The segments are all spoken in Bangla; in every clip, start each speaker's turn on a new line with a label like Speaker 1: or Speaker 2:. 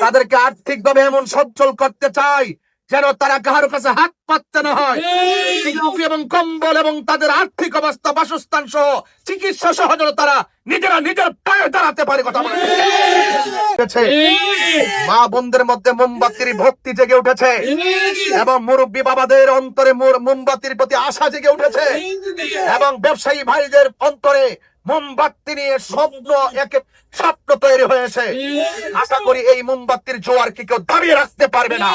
Speaker 1: তাদেরকে আর্থিকভাবে এমন সচ্ছল করতে চাই যেন তারা কারও কাছে হাত পাততে না হয়। এবং কম্বল এবং তাদের আর্থিক অবস্থা বাসস্থান সহ চিকিৎসা সহ যেন তারা নিজেরা নিজের পায়ে দাঁড়াতে পারে কথা মা বোনদের মধ্যে মোমবাতির ভক্তি জেগে উঠেছে। এবং মুরব্বী বাবাদের অন্তরে মোর- মোমবাতির প্রতি আশা জেগে উঠেছে। এবং ব্যবসায়ী ভাইদের অন্তরে মোমবাতি নিয়ে স্বপ্ন একে স্বপ্ন তৈরি হয়েছে। আশা করি এই মোমবাতির জোয়ার কি কেউ দাঁড়িয়ে রাখতে পারবে না।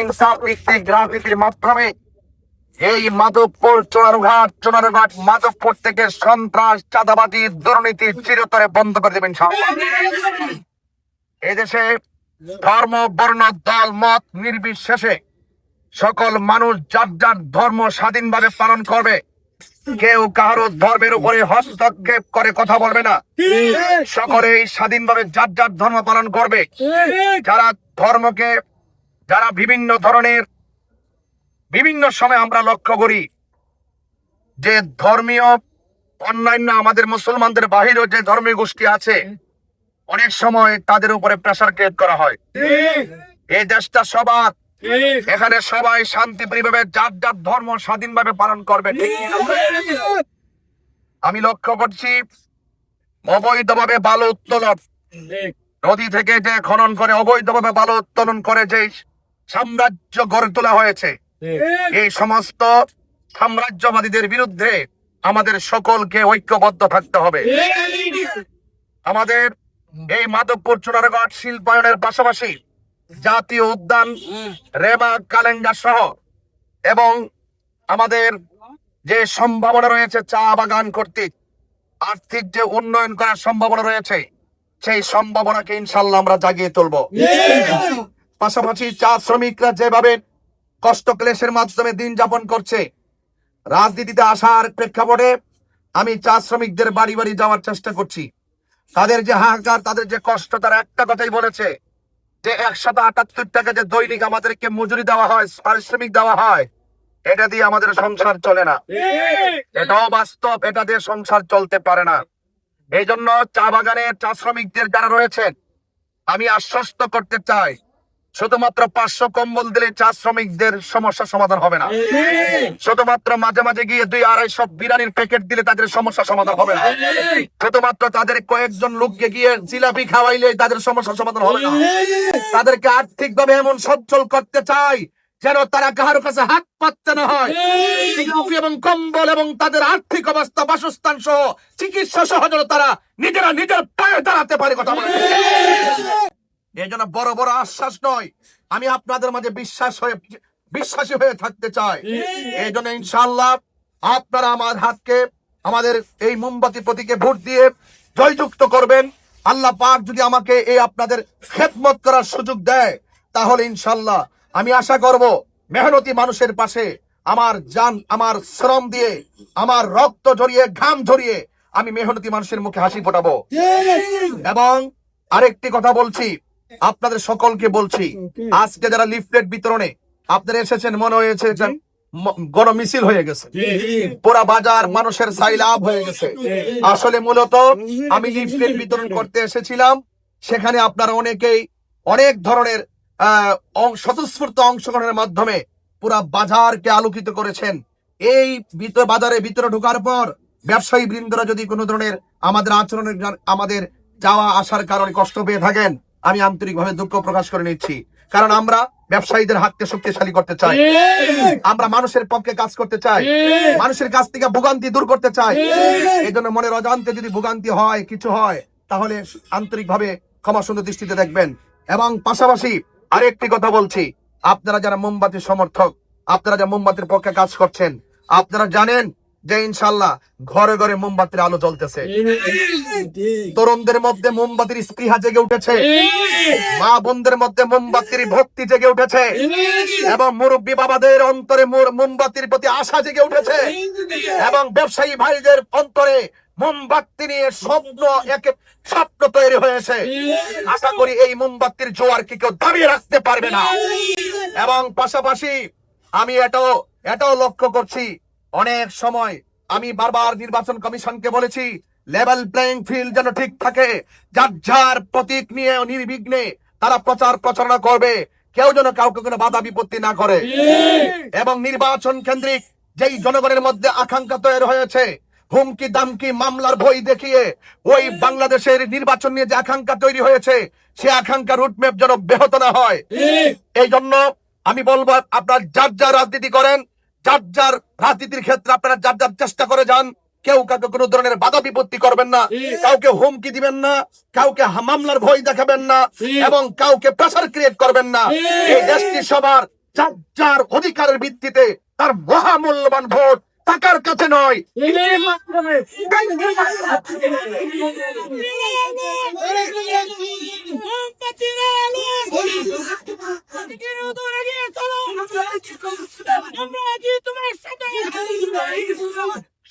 Speaker 1: ইনসাফ ভিত্তিক মাধ্যমে এই মাধবপুর চোনারঘাট চোনারঘাট মাধবপুর থেকে সন্ত্রাস, চাঁদাবাজি, দুর্নীতি চিরতরে বন্ধ করে দেবেন এদেশে ধর্ম, বর্ণ, দল, মত নির্বিশেষে সকল মানুষ যার যার ধর্ম স্বাধীনভাবে পালন করবে। কেউ কারও ধর্মের উপরে হস্তক্ষেপ করে কথা বলবে না। সকলেই স্বাধীনভাবে যার যার ধর্ম পালন করবে। যারা ধর্মকে, যারা বিভিন্ন ধরনের, বিভিন্ন সময় আমরা লক্ষ্য করি যে ধর্মীয় অন্যান্য আমাদের মুসলমানদের বাহিরেও যে ধর্মীয় গোষ্ঠী আছে, অনেক সময় তাদের উপরে প্রেসার ক্রিয়েট করা হয়। এই দেশটা সবার এখানে সবাই শান্তি শান্তিপ্রিয়ভাবে যার যার ধর্ম স্বাধীনভাবে পালন করবে? আমি লক্ষ্য করছি অবৈধভাবে বালু উত্তোলন। নদী থেকে যে খনন করে অবৈধভাবে বালু উত্তোলন করে যে সাম্রাজ্য গড়ে তোলা হয়েছে এই সমস্ত সাম্রাজ্যবাদীদের বিরুদ্ধে আমাদের সকলকে ঐক্যবদ্ধ থাকতে হবে। আমাদের এই মাধবপুর চুনারগড় শিল্পায়নের পাশাপাশি জাতীয় উদ্যান রেবা কালেঙ্গা সহ এবং আমাদের যে সম্ভাবনা রয়েছে চা বাগান কর্তৃক আর্থিক যে উন্নয়ন করার সম্ভাবনা রয়েছে সেই সম্ভাবনাকে ইনশাল্লাহ আমরা জাগিয়ে তুলব। পাশাপাশি চা শ্রমিকরা যেভাবে কষ্ট ক্লেশের মাধ্যমে দিন যাপন করছে রাজনীতিতে আসার প্রেক্ষাপটে আমি চা শ্রমিকদের বাড়ি বাড়ি যাওয়ার চেষ্টা করছি। তাদের যে হাহাকার তাদের যে কষ্ট তারা একটা কথাই বলেছে যে একশত আটাত্তর টাকা যে দৈনিক আমাদেরকে মজুরি দেওয়া হয় পারিশ্রমিক দেওয়া হয় এটা দিয়ে আমাদের সংসার চলে না। এটাও বাস্তব এটা দিয়ে সংসার চলতে পারে না। এই জন্য চা বাগানের চা শ্রমিকদের যারা রয়েছেন আমি আশ্বস্ত করতে চাই শুধুমাত্র পাঁচশো কম্বল দিলে চা শ্রমিকদের সমস্যা সমাধান হবে না। শুধুমাত্র মাঝে মাঝে গিয়ে দুই আড়াইশো বিরিয়ানির প্যাকেট দিলে তাদের সমস্যা সমাধান হবে না। শুধুমাত্র তাদের কয়েকজন লোককে গিয়ে জিলাপি খাওয়াইলে তাদের সমস্যা সমাধান হবে না। তাদেরকে আর্থিকভাবে এমন সচ্ছল করতে চাই যেন তারা কারও কাছে হাত পাচ্ছে না হয়। এবং কম্বল এবং তাদের আর্থিক অবস্থা, বাসস্থান সহ চিকিৎসা সহ যেন তারা নিজেরা নিজের পায়ে দাঁড়াতে পারে কথা এই জন্য বড় বড় আশ্বাস নয়। আমি আপনাদের মাঝে বিশ্বাস হয়ে বিশ্বাসী হয়ে থাকতে চাই। এই জন্য ইনশাল্লাহ আপনারা আমার হাতকে আমাদের এই মোমবাতি প্রতীকে ভোট দিয়ে জয়যুক্ত করবেন। আল্লাহ পাক যদি আমাকে এই আপনাদের খেদমত করার সুযোগ দেয় তাহলে ইনশাল্লাহ আমি আশা করব মেহনতি মানুষের পাশে আমার জান আমার শ্রম দিয়ে আমার রক্ত ঝরিয়ে ঘাম ঝরিয়ে আমি মেহনতি মানুষের মুখে হাসি ফোটাবো। এবং আরেকটি কথা বলছি আপনাদের সকলকে বলছি আজকে যারা লিফলেট বিতরণে আপনারা এসেছেন মনে হয়েছে গণ মিছিল হয়ে গেছে। পুরা বাজার মানুষের সাইলাভ হয়ে গেছে। আসলে মূলত আমি লিফলেট বিতরণ করতে এসেছিলাম। সেখানে আপনারা অনেকেই অনেক ধরনের স্বতঃস্ফূর্ত অংশগ্রহণের মাধ্যমে পুরা বাজারকে আলোকিত করেছেন। এই বাজারে ভিতরে ঢোকার পর ব্যবসায়ী বৃন্দরা যদি কোনো ধরনের আমাদের আচরণের আমাদের যাওয়া আসার কারণে কষ্ট পেয়ে থাকেন আমি আন্তরিকভাবে দুঃখ প্রকাশ করে নিচ্ছি। কারণ আমরা ব্যবসায়ীদের হাতকে শক্তিশালী করতে চাই। আমরা মানুষের পক্ষে কাজ করতে চাই। মানুষের কাছ থেকে ভোগান্তি দূর করতে চাই। এই জন্য মনের অজান্তে যদি ভোগান্তি হয় কিছু হয় তাহলে আন্তরিকভাবে ক্ষমা সুন্দর দৃষ্টিতে দেখবেন। এবং পাশাপাশি আরেকটি কথা বলছি। আপনারা যারা মোমবাতির সমর্থক আপনারা যারা মোমবাতির পক্ষে কাজ করছেন আপনারা জানেন যে ইনশাল্লাহ ঘরে ঘরে মোমবাতির আলো জ্বলতেছে। তরুণদের মধ্যে মোমবাতির স্পৃহা জেগে উঠেছে। মা বোনদের মধ্যে মোমবাতির ভক্তি জেগে উঠেছে। এবং মুরব্বী বাবাদের অন্তরে মোমবাতির প্রতি আশা জেগে উঠেছে। এবং ব্যবসায়ী ভাইদের অন্তরে মোমবাতি নিয়ে স্বপ্ন, একে স্বপ্ন তৈরি হয়েছে। আশা করি এই মোমবাতির জোয়ার কি কেউ দাঁড়িয়ে রাখতে পারবে না। এবং পাশাপাশি আমি এটাও এটাও লক্ষ্য করছি অনেক সময় আমি বারবার নির্বাচন কমিশনকে বলেছি লেভেল প্লেইং ফিল্ড যেন ঠিক থাকে। যার যার প্রতীক নিয়ে নির্বিঘ্নে তারা প্রচার প্রচারণা করবে কেউ যেন কাউকে কোনো বাধা বিপত্তি না করে। এবং নির্বাচন কেন্দ্রিক যেই জনগণের মধ্যে আকাঙ্ক্ষা তৈরি হয়েছে হুমকি দামকি মামলার ভয় দেখিয়ে ওই বাংলাদেশের নির্বাচন নিয়ে যে আকাঙ্ক্ষা তৈরি হয়েছে সে আকাঙ্ক্ষা রুটম্যাপ যেন ব্যাহত না হয়। এই জন্য আমি বলব আপনার যার যা রাজনীতি করেন যার যার রাজনীতির ক্ষেত্রে আপনারা যার যার চেষ্টা করে যান কেউ কাউকে কোনো ধরনের বাধা বিপত্তি করবেন না কাউকে হুমকি দিবেন না কাউকে মামলার ভয় দেখাবেন না এবং কাউকে প্রেসার ক্রিয়েট করবেন না। এই দেশটি সবার যার যার অধিকারের ভিত্তিতে তার মহামূল্যবান ভোট টাকার কাছে নয়।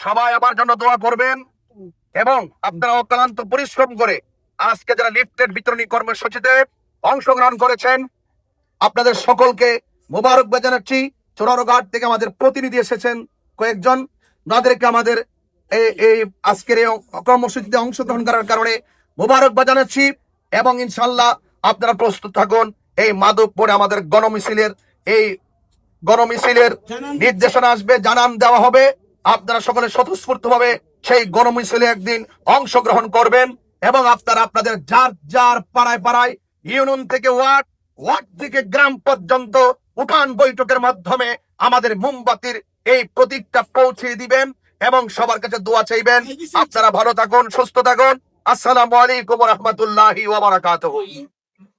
Speaker 1: সবাই আমার জন্য দোয়া করবেন এবং আপনারা অক্লান্ত পরিশ্রম করে আজকে যারা লিফটেড বিতরণী কর্মসূচিতে অংশগ্রহণ করেছেন, আপনাদের সকলকে মোবারকবাদ জানাচ্ছি। চোরারঘাট থেকে আমাদের প্রতিনিধি এসেছেন কয়েকজন। তাদেরকে আমাদের এই আজকের এই কর্মসূচিতে অংশগ্রহণ করার কারণে মোবারকবাদ জানাচ্ছি এবং ইনশাল্লাহ আপনারা প্রস্তুত থাকুন। এই মাদকপুরে আমাদের গণমিছিলের এই গণমিছিলের নির্দেশনা আসবে জানান দেওয়া হবে। আপনারা সকলে স্বতঃস্ফূর্ত ভাবে সেই গণমিছিলে একদিন অংশগ্রহণ করবেন এবং আপনারা আপনাদের যার যার পাড়ায় পাড়ায় ইউনিয়ন থেকে ওয়ার্ড ওয়ার্ড থেকে গ্রাম পর্যন্ত উঠান বৈঠকের মাধ্যমে আমাদের মোমবাতির এই প্রতীকটা পৌঁছে দিবেন এবং সবার কাছে দোয়া চাইবেন। আপনারা ভালো থাকুন সুস্থ থাকুন। আসসালামু আলাইকুম রহমতুল্লাহি